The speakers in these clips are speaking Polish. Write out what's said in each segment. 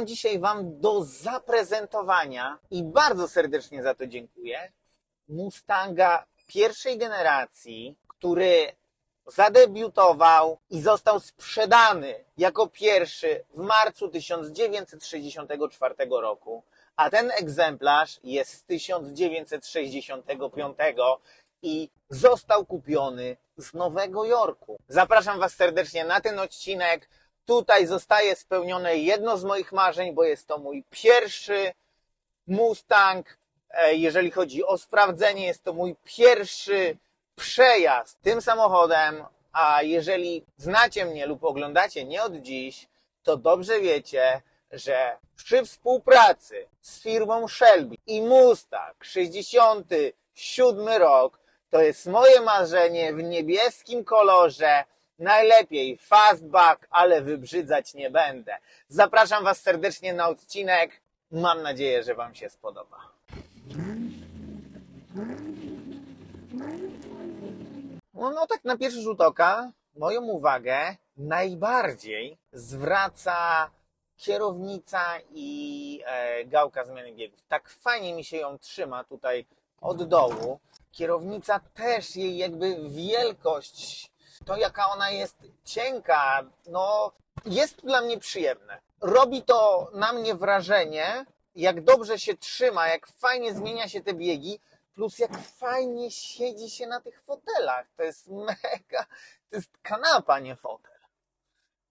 mam dzisiaj Wam do zaprezentowania i bardzo serdecznie za to dziękuję. Mustanga pierwszej generacji, który zadebiutował i został sprzedany jako pierwszy w marcu 1964 roku, a ten egzemplarz jest z 1965 i został kupiony z Nowego Jorku. Zapraszam Was serdecznie na ten odcinek. Tutaj zostaje spełnione jedno z moich marzeń, bo jest to mój pierwszy Mustang. E, Jeżeli chodzi o sprawdzenie, jest to mój pierwszy przejazd tym samochodem. A jeżeli znacie mnie lub oglądacie nie od dziś, to dobrze wiecie, że przy współpracy z firmą Shelby i Mustang 67 rok to jest moje marzenie w niebieskim kolorze. Najlepiej fastback, ale wybrzydzać nie będę. Zapraszam Was serdecznie na odcinek. Mam nadzieję, że Wam się spodoba. No, no tak na pierwszy rzut oka moją uwagę najbardziej zwraca kierownica i e, gałka zmiany biegów. Tak fajnie mi się ją trzyma tutaj od dołu. Kierownica też jej jakby wielkość, to jaka ona jest cienka, no jest dla mnie przyjemne. Robi to na mnie wrażenie, jak dobrze się trzyma, jak fajnie zmienia się te biegi, plus jak fajnie siedzi się na tych fotelach. To jest mega, to jest kanapa, nie fotel.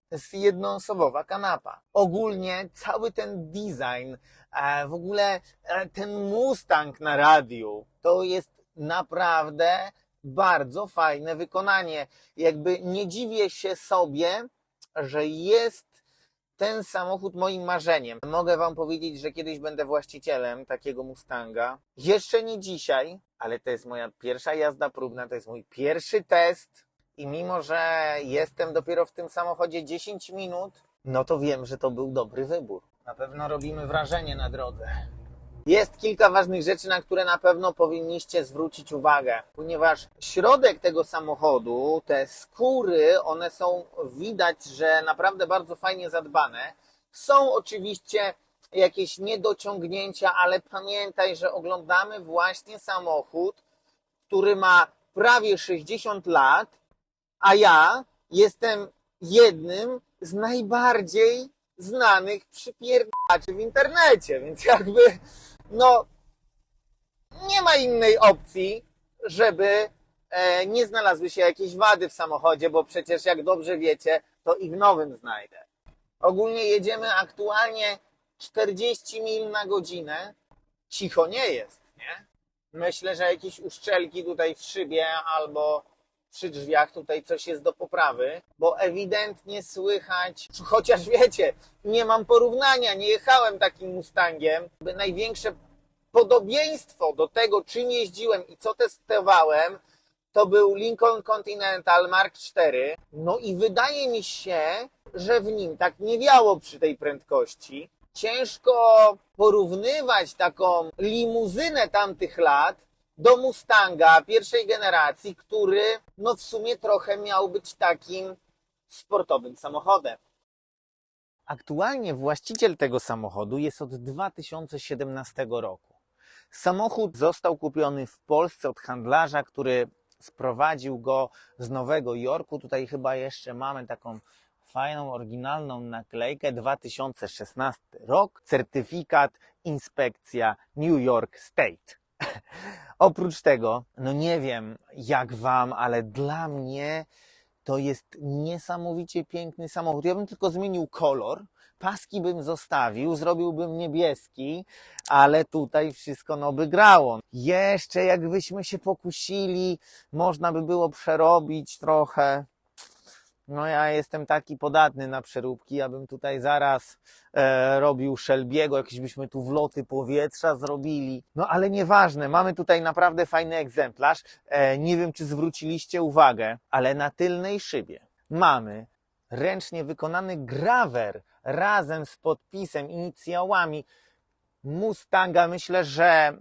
To jest jednoosobowa kanapa. Ogólnie cały ten design, e, w ogóle e, ten Mustang na radiu, to jest naprawdę bardzo fajne wykonanie. Jakby nie dziwię się sobie, że jest ten samochód moim marzeniem. Mogę Wam powiedzieć, że kiedyś będę właścicielem takiego Mustanga. Jeszcze nie dzisiaj, ale to jest moja pierwsza jazda próbna, to jest mój pierwszy test. I mimo, że jestem dopiero w tym samochodzie 10 minut, no to wiem, że to był dobry wybór. Na pewno robimy wrażenie na drodze. Jest kilka ważnych rzeczy, na które na pewno powinniście zwrócić uwagę, ponieważ środek tego samochodu, te skóry, one są widać, że naprawdę bardzo fajnie zadbane. Są oczywiście jakieś niedociągnięcia, ale pamiętaj, że oglądamy właśnie samochód, który ma prawie 60 lat, a ja jestem jednym z najbardziej znanych przypierdaczy w internecie, więc jakby, no, nie ma innej opcji, żeby e, nie znalazły się jakieś wady w samochodzie, bo przecież jak dobrze wiecie, to i w nowym znajdę. Ogólnie jedziemy aktualnie 40 mil na godzinę. Cicho nie jest, nie? Myślę, że jakieś uszczelki tutaj w szybie albo przy drzwiach tutaj coś jest do poprawy, bo ewidentnie słychać, chociaż wiecie, nie mam porównania, nie jechałem takim Mustangiem. Największe podobieństwo do tego, czym jeździłem i co testowałem, to był Lincoln Continental Mark IV. No i wydaje mi się, że w nim tak nie wiało przy tej prędkości. Ciężko porównywać taką limuzynę tamtych lat do Mustanga pierwszej generacji, który no w sumie trochę miał być takim sportowym samochodem. Aktualnie właściciel tego samochodu jest od 2017 roku. Samochód został kupiony w Polsce od handlarza, który sprowadził go z Nowego Jorku. Tutaj chyba jeszcze mamy taką fajną, oryginalną naklejkę 2016 rok, certyfikat, inspekcja New York State. Oprócz tego, no nie wiem jak wam, ale dla mnie to jest niesamowicie piękny samochód. Ja bym tylko zmienił kolor, paski bym zostawił, zrobiłbym niebieski, ale tutaj wszystko no by grało. Jeszcze jakbyśmy się pokusili, można by było przerobić trochę. No ja jestem taki podatny na przeróbki, ja bym tutaj zaraz e, robił Shelbiego, jakieś byśmy tu wloty powietrza zrobili. No ale nieważne, mamy tutaj naprawdę fajny egzemplarz. E, nie wiem, czy zwróciliście uwagę, ale na tylnej szybie mamy ręcznie wykonany grawer razem z podpisem, inicjałami Mustanga. Myślę, że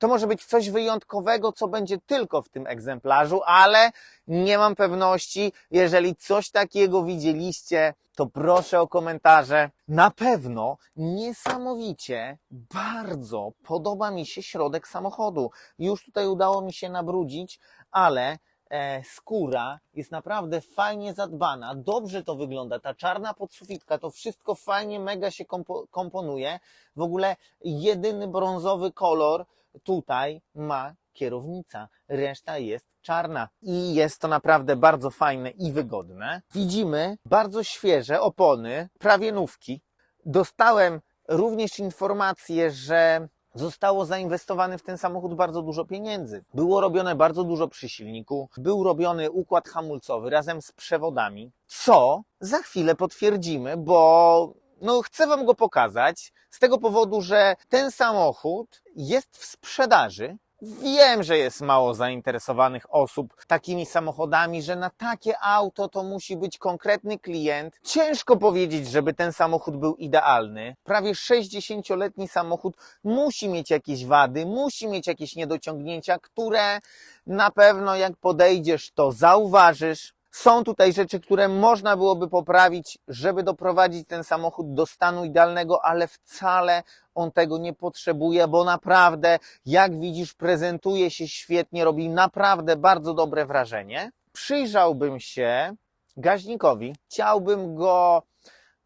to może być coś wyjątkowego, co będzie tylko w tym egzemplarzu, ale nie mam pewności. Jeżeli coś takiego widzieliście, to proszę o komentarze. Na pewno niesamowicie bardzo podoba mi się środek samochodu. Już tutaj udało mi się nabrudzić, ale e, skóra jest naprawdę fajnie zadbana, dobrze to wygląda, ta czarna podsufitka, to wszystko fajnie, mega się kompo, komponuje. W ogóle jedyny brązowy kolor tutaj ma kierownica, reszta jest czarna i jest to naprawdę bardzo fajne i wygodne. Widzimy bardzo świeże opony, prawie nówki. Dostałem również informację, że zostało zainwestowane w ten samochód bardzo dużo pieniędzy. Było robione bardzo dużo przy silniku, był robiony układ hamulcowy razem z przewodami, co za chwilę potwierdzimy, bo no, chcę Wam go pokazać z tego powodu, że ten samochód jest w sprzedaży. Wiem, że jest mało zainteresowanych osób takimi samochodami, że na takie auto to musi być konkretny klient. Ciężko powiedzieć, żeby ten samochód był idealny. Prawie 60-letni samochód musi mieć jakieś wady, musi mieć jakieś niedociągnięcia, które na pewno jak podejdziesz, to zauważysz. Są tutaj rzeczy, które można byłoby poprawić, żeby doprowadzić ten samochód do stanu idealnego, ale wcale on tego nie potrzebuje, bo naprawdę, jak widzisz, prezentuje się świetnie, robi naprawdę bardzo dobre wrażenie. Przyjrzałbym się gaźnikowi, chciałbym go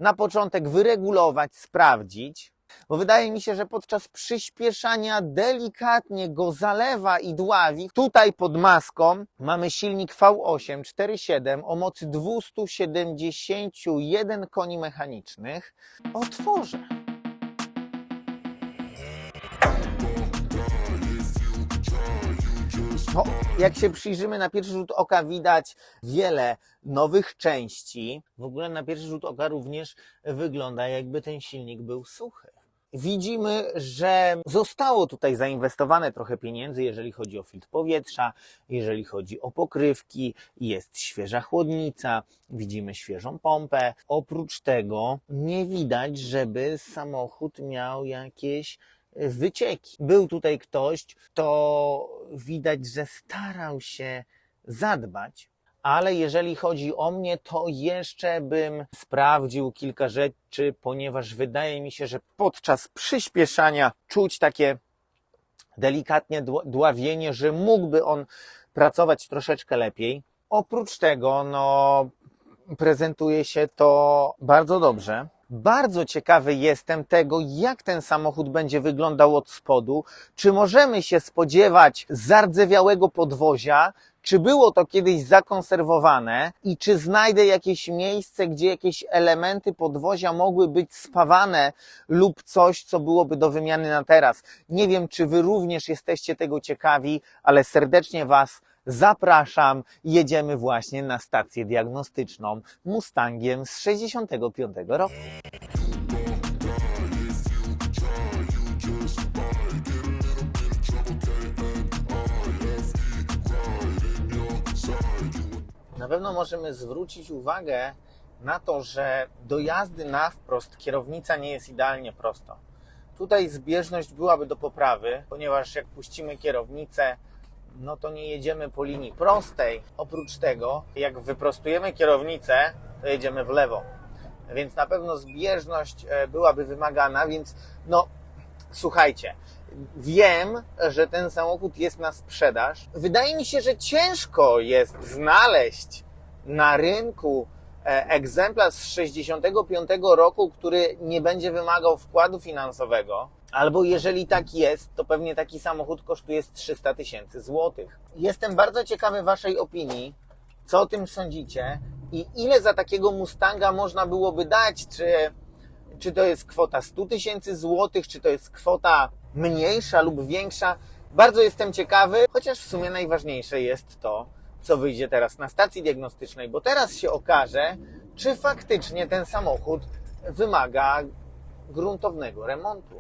na początek wyregulować, sprawdzić, bo wydaje mi się, że podczas przyspieszania delikatnie go zalewa i dławi. Tutaj pod maską mamy silnik V8 4.7 o mocy 271 koni mechanicznych. Otworzę. No, jak się przyjrzymy na pierwszy rzut oka, widać wiele nowych części. W ogóle na pierwszy rzut oka również wygląda, jakby ten silnik był suchy. Widzimy, że zostało tutaj zainwestowane trochę pieniędzy, jeżeli chodzi o filtr powietrza, jeżeli chodzi o pokrywki, jest świeża chłodnica, widzimy świeżą pompę. Oprócz tego nie widać, żeby samochód miał jakieś wycieki. Był tutaj ktoś, kto widać, że starał się zadbać, ale jeżeli chodzi o mnie, to jeszcze bym sprawdził kilka rzeczy, ponieważ wydaje mi się, że podczas przyspieszania czuć takie delikatnie dł- dławienie, że mógłby on pracować troszeczkę lepiej. Oprócz tego, no, prezentuje się to bardzo dobrze. Bardzo ciekawy jestem tego, jak ten samochód będzie wyglądał od spodu. Czy możemy się spodziewać zardzewiałego podwozia? Czy było to kiedyś zakonserwowane? I czy znajdę jakieś miejsce, gdzie jakieś elementy podwozia mogły być spawane lub coś, co byłoby do wymiany na teraz? Nie wiem, czy Wy również jesteście tego ciekawi, ale serdecznie Was zapraszam. Jedziemy właśnie na stację diagnostyczną Mustangiem z 65 roku. Na pewno możemy zwrócić uwagę na to, że do jazdy na wprost kierownica nie jest idealnie prosta. Tutaj zbieżność byłaby do poprawy, ponieważ jak puścimy kierownicę, no to nie jedziemy po linii prostej. Oprócz tego, jak wyprostujemy kierownicę, to jedziemy w lewo. Więc na pewno zbieżność e, byłaby wymagana, więc no słuchajcie, wiem, że ten samochód jest na sprzedaż. Wydaje mi się, że ciężko jest znaleźć na rynku e, egzemplarz z 65 roku, który nie będzie wymagał wkładu finansowego. Albo jeżeli tak jest, to pewnie taki samochód kosztuje z 300 tysięcy złotych. Jestem bardzo ciekawy Waszej opinii. Co o tym sądzicie? I ile za takiego Mustanga można byłoby dać? Czy, czy to jest kwota 100 tysięcy złotych, czy to jest kwota mniejsza lub większa? Bardzo jestem ciekawy, chociaż w sumie najważniejsze jest to, co wyjdzie teraz na stacji diagnostycznej, bo teraz się okaże, czy faktycznie ten samochód wymaga gruntownego remontu.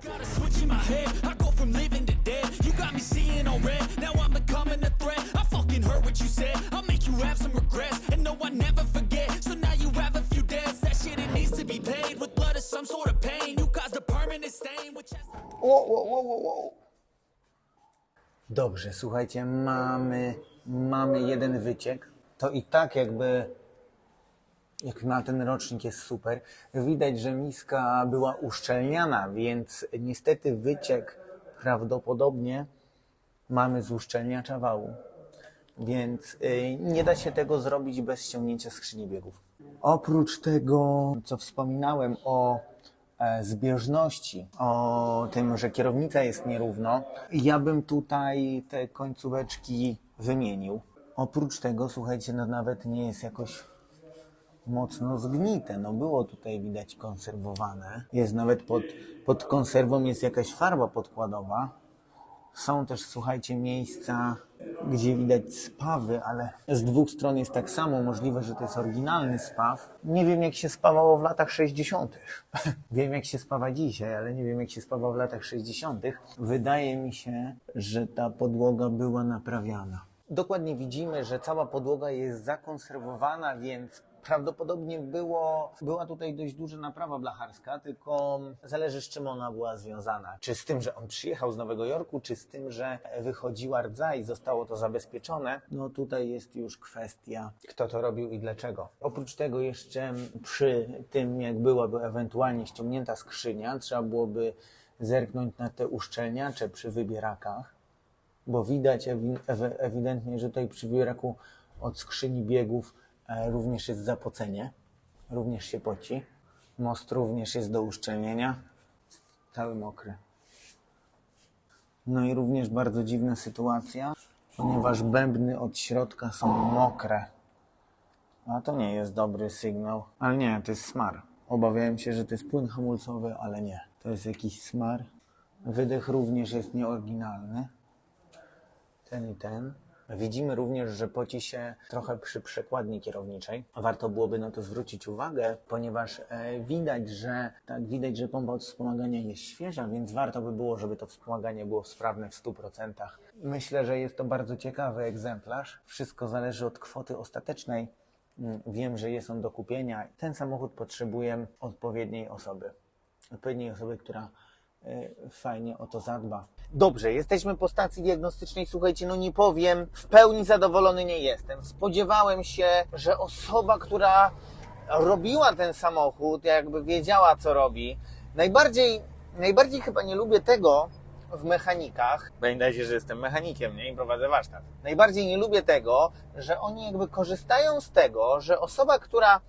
Dobrze, słuchajcie, mamy, mamy jeden wyciek. To i tak jakby, jak na ten rocznik jest super. Widać, że miska była uszczelniana, więc niestety wyciek prawdopodobnie mamy z uszczelniacza wału. Więc y, nie da się tego zrobić bez ściągnięcia skrzyni biegów. Oprócz tego, co wspominałem o e, zbieżności, o tym, że kierownica jest nierówno, ja bym tutaj te końcóweczki wymienił. Oprócz tego, słuchajcie, no nawet nie jest jakoś mocno zgnite. No było tutaj widać konserwowane. Jest nawet pod, pod konserwą jest jakaś farba podkładowa. Są też, słuchajcie, miejsca, gdzie widać spawy, ale z dwóch stron jest tak samo. Możliwe, że to jest oryginalny spaw. Nie wiem, jak się spawało w latach 60. wiem, jak się spawa dzisiaj, ale nie wiem, jak się spawa w latach 60. Wydaje mi się, że ta podłoga była naprawiana. Dokładnie widzimy, że cała podłoga jest zakonserwowana, więc prawdopodobnie było, była tutaj dość duża naprawa blacharska, tylko zależy z czym ona była związana. Czy z tym, że on przyjechał z Nowego Jorku, czy z tym, że wychodziła rdza i zostało to zabezpieczone. No tutaj jest już kwestia, kto to robił i dlaczego. Oprócz tego jeszcze przy tym, jak byłaby ewentualnie ściągnięta skrzynia, trzeba byłoby zerknąć na te uszczelniacze przy wybierakach bo widać ewidentnie, że tutaj przy wybieraku od skrzyni biegów również jest zapocenie, również się poci. Most również jest do uszczelnienia, cały mokry. No i również bardzo dziwna sytuacja, ponieważ bębny od środka są mokre. A to nie jest dobry sygnał. Ale nie, to jest smar. Obawiałem się, że to jest płyn hamulcowy, ale nie. To jest jakiś smar. Wydech również jest nieoryginalny ten i ten. Widzimy również, że poci się trochę przy przekładni kierowniczej. Warto byłoby na to zwrócić uwagę, ponieważ e, widać, że tak widać, że pompa od wspomagania jest świeża, więc warto by było, żeby to wspomaganie było sprawne w 100%. Myślę, że jest to bardzo ciekawy egzemplarz. Wszystko zależy od kwoty ostatecznej. Mm, Wiem, że jest on do kupienia. Ten samochód potrzebuje odpowiedniej osoby. Odpowiedniej osoby, która fajnie o to zadba. Dobrze, jesteśmy po stacji diagnostycznej. Słuchajcie, no nie powiem, w pełni zadowolony nie jestem. Spodziewałem się, że osoba, która robiła ten samochód, jakby wiedziała, co robi. Najbardziej, najbardziej chyba nie lubię tego w mechanikach. Pamiętajcie, że jestem mechanikiem, nie? I prowadzę warsztat. Najbardziej nie lubię tego, że oni jakby korzystają z tego, że osoba, która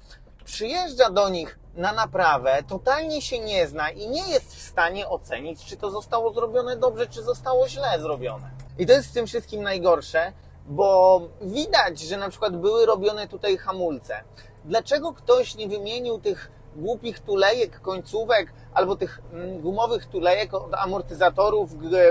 przyjeżdża do nich na naprawę, totalnie się nie zna i nie jest w stanie ocenić, czy to zostało zrobione dobrze, czy zostało źle zrobione. I to jest w tym wszystkim najgorsze, bo widać, że na przykład były robione tutaj hamulce. Dlaczego ktoś nie wymienił tych głupich tulejek, końcówek albo tych mm, gumowych tulejek od amortyzatorów,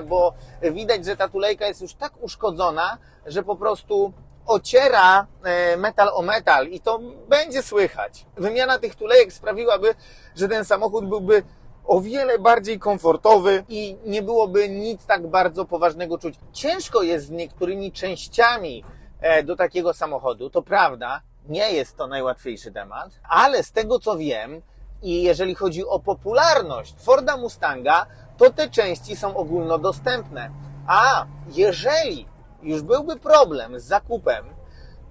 bo widać, że ta tulejka jest już tak uszkodzona, że po prostu ociera e, metal o metal i to będzie słychać. Wymiana tych tulejek sprawiłaby, że ten samochód byłby o wiele bardziej komfortowy i nie byłoby nic tak bardzo poważnego czuć. Ciężko jest z niektórymi częściami e, do takiego samochodu, to prawda, nie jest to najłatwiejszy temat, ale z tego co wiem i jeżeli chodzi o popularność Forda Mustanga, to te części są ogólnodostępne. A jeżeli już byłby problem z zakupem,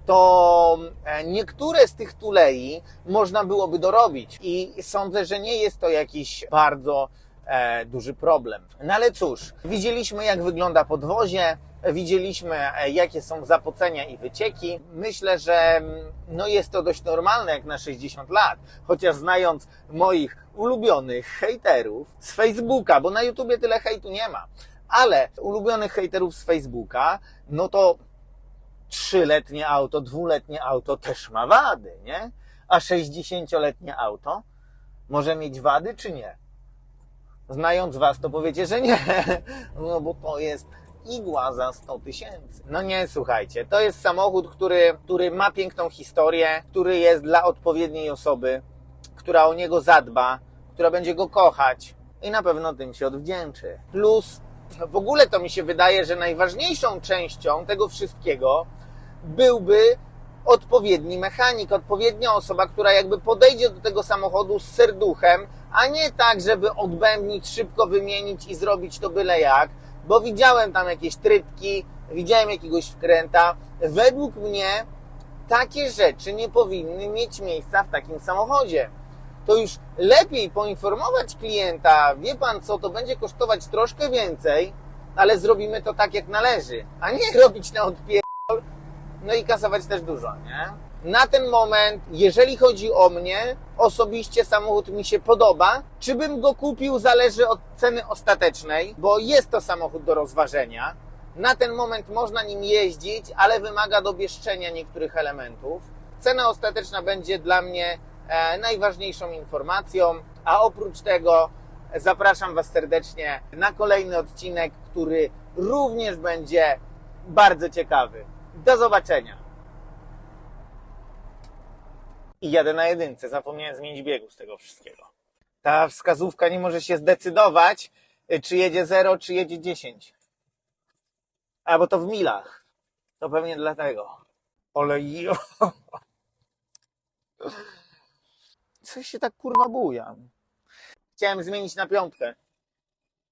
to e, niektóre z tych tulei można byłoby dorobić i sądzę, że nie jest to jakiś bardzo e, duży problem. No ale cóż, widzieliśmy jak wygląda podwozie, widzieliśmy e, jakie są zapocenia i wycieki. Myślę, że mm, no jest to dość normalne jak na 60 lat, chociaż znając moich ulubionych hejterów z Facebooka, bo na YouTubie tyle hejtu nie ma, ale ulubionych hejterów z Facebooka, no to trzyletnie auto, dwuletnie auto też ma wady, nie? A 60-letnie auto może mieć wady czy nie? Znając Was, to powiecie, że nie, no bo to jest igła za 100 tysięcy. No nie, słuchajcie, to jest samochód, który, który ma piękną historię, który jest dla odpowiedniej osoby, która o niego zadba, która będzie go kochać i na pewno tym się odwdzięczy. Plus, w ogóle to mi się wydaje, że najważniejszą częścią tego wszystkiego byłby odpowiedni mechanik, odpowiednia osoba, która jakby podejdzie do tego samochodu z serduchem, a nie tak, żeby odbębnić, szybko wymienić i zrobić to byle jak, bo widziałem tam jakieś trytki, widziałem jakiegoś wkręta. Według mnie takie rzeczy nie powinny mieć miejsca w takim samochodzie. To już lepiej poinformować klienta, wie pan co, to będzie kosztować troszkę więcej, ale zrobimy to tak jak należy, a nie robić na odpierdol, no i kasować też dużo, nie? Na ten moment, jeżeli chodzi o mnie, osobiście samochód mi się podoba. Czy bym go kupił, zależy od ceny ostatecznej, bo jest to samochód do rozważenia. Na ten moment można nim jeździć, ale wymaga dobieszczenia niektórych elementów. Cena ostateczna będzie dla mnie najważniejszą informacją, a oprócz tego zapraszam Was serdecznie na kolejny odcinek, który również będzie bardzo ciekawy. Do zobaczenia. I jadę na jedynce. Zapomniałem zmienić biegu z tego wszystkiego. Ta wskazówka nie może się zdecydować, y, czy jedzie 0, czy jedzie 10. A bo to w milach. To pewnie dlatego. Ale jo. Coś się tak kurwa bujam. Chciałem zmienić na piątkę.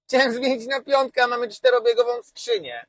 Chciałem zmienić na piątkę, a mamy czterobiegową skrzynię.